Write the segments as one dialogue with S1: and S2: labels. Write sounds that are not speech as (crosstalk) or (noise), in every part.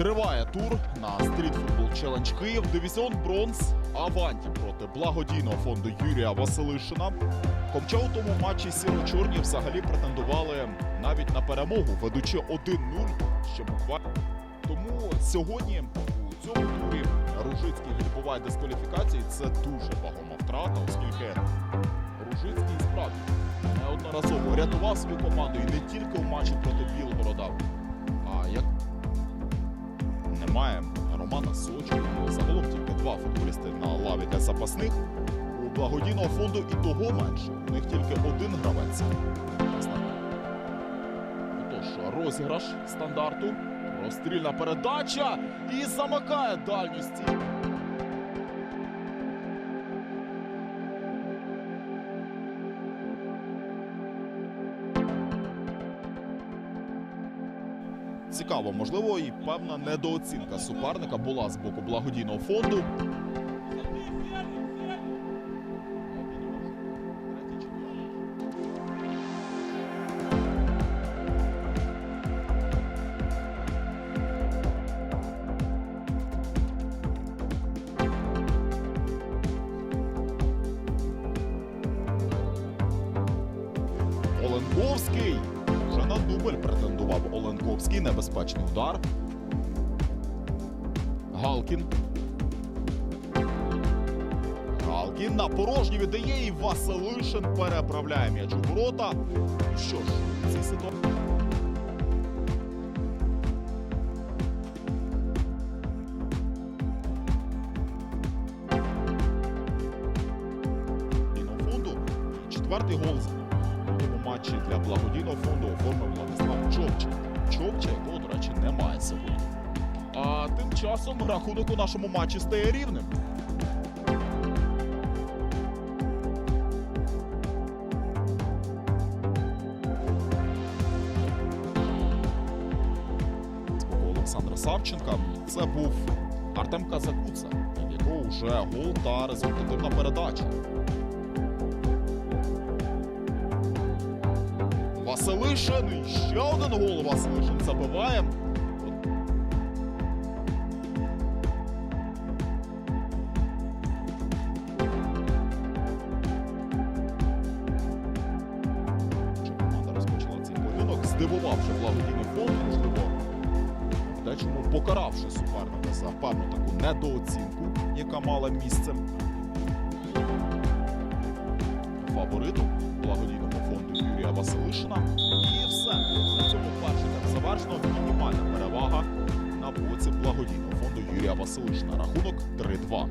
S1: Триває тур на Football Challenge Київ. Дивізіон Бронз Аванті проти благодійного фонду Юрія Василишина. Комча у тому матчі сіро-чорні взагалі претендували навіть на перемогу, ведучи 1-0 ще буквально. Тому сьогодні у цьому турі Ружицький відбуває дискваліфікації. Це дуже вагома втрата, оскільки Ружицький справді неодноразово рятував свою команду і не тільки у матчі проти Білгорода, а як немає Романа Сочі. Загалом тільки два футболісти на лаві для запасних. У благодійного фонду і того менше. У них тільки один гравець. Отож, розіграш стандарту. Розстрільна передача і замикає дальню Цікаво, можливо, і певна недооцінка суперника була з боку благодійного фонду. Дубль претендував Оленковський. Небезпечний удар. Галкін. Галкін на порожній віддає і Василишин переправляє м'яч у ворота. Що ж, в цій ситуації. Четвертий гол цьому матчі для благодійного фонду оформив Владислав Чопча. Чопча, якого, до речі, немає сьогодні. А тим часом рахунок у нашому матчі стає рівним. Олександра Савченка це був Артем Казакуца, в якого вже гол та результативна передача. Василишин. І ще один гол Василишин забиває. Команда розпочала цей поєдинок, здивувавши благодійний фонд, можливо, дечому покаравши суперника за певну таку недооцінку, яка мала місце фавориту благодійному фонду Юрія Василишина. І все. На цьому перший так завершено. Мінімальна перевага на боці благодійного фонду Юрія Василишина. Рахунок 3-2.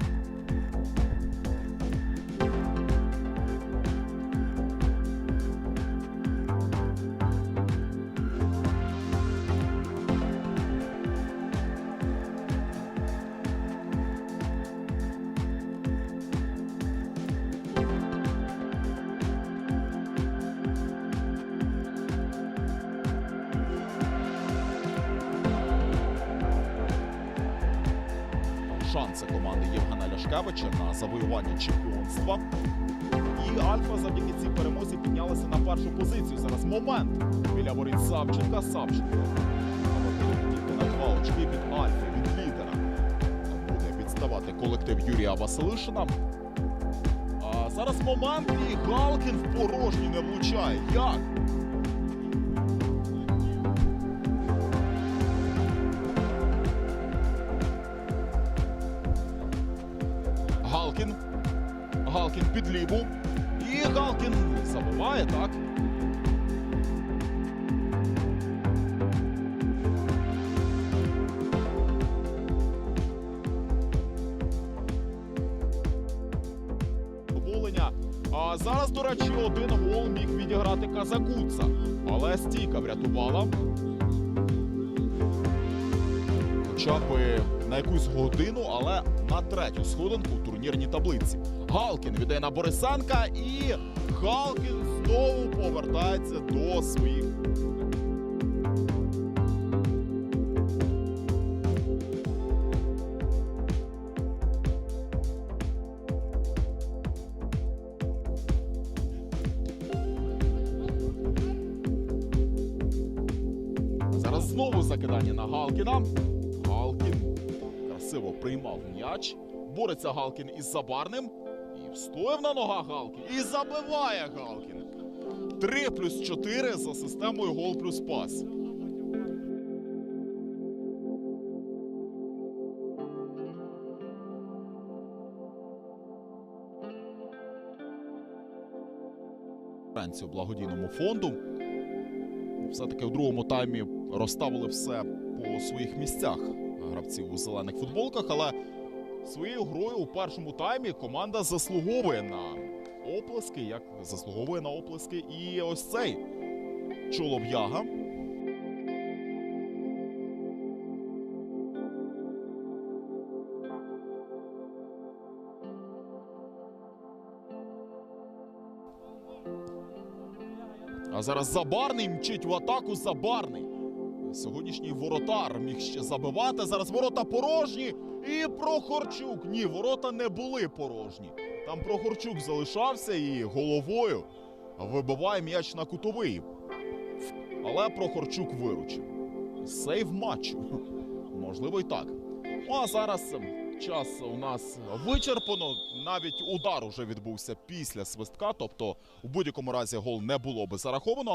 S1: Шанси команди Євгена Ляшкевича на завоювання чемпіонства. І Альфа завдяки цій перемозі піднялася на першу позицію. Зараз момент біля воріт Савченка. Савченко тільки на два очки від Альфи, від лідера. Буде відставати колектив Юрія Василишина. А зараз момент і Галкін в порожній не влучає. Як? Галкін. Галкін під ліву. І Галкін забиває, так? А зараз, до речі, один гол міг відіграти Казакуца. Але стійка врятувала. Б на якусь годину, але на третю сходинку у турнірній таблиці. Галкін віддає на Борисенка і Галкін знову повертається до своїх. Зараз знову закидання на Галкіна. Красиво приймав м'яч. Бореться Галкін із Забарним. І встояв на ногах Галкін. І забиває Галкін. 3 плюс 4 за системою гол плюс пас. Францію благодійному фонду. Все-таки у другому таймі розставили все по своїх місцях гравці у зелених футболках, але своєю грою у першому таймі команда заслуговує на оплески, як заслуговує на оплески і ось цей чолов'яга. А зараз Забарний мчить в атаку Забарний. Сьогоднішній воротар міг ще забивати. Зараз ворота порожні. І Прохорчук. Ні, ворота не були порожні. Там Прохорчук залишався і головою вибиває м'яч на кутовий. Але Прохорчук виручив. Сейв матчу. (laughs) Можливо, і так. Ну а зараз ем, час у нас вичерпано. Навіть удар уже відбувся після свистка. Тобто, у будь-якому разі гол не було би зараховано.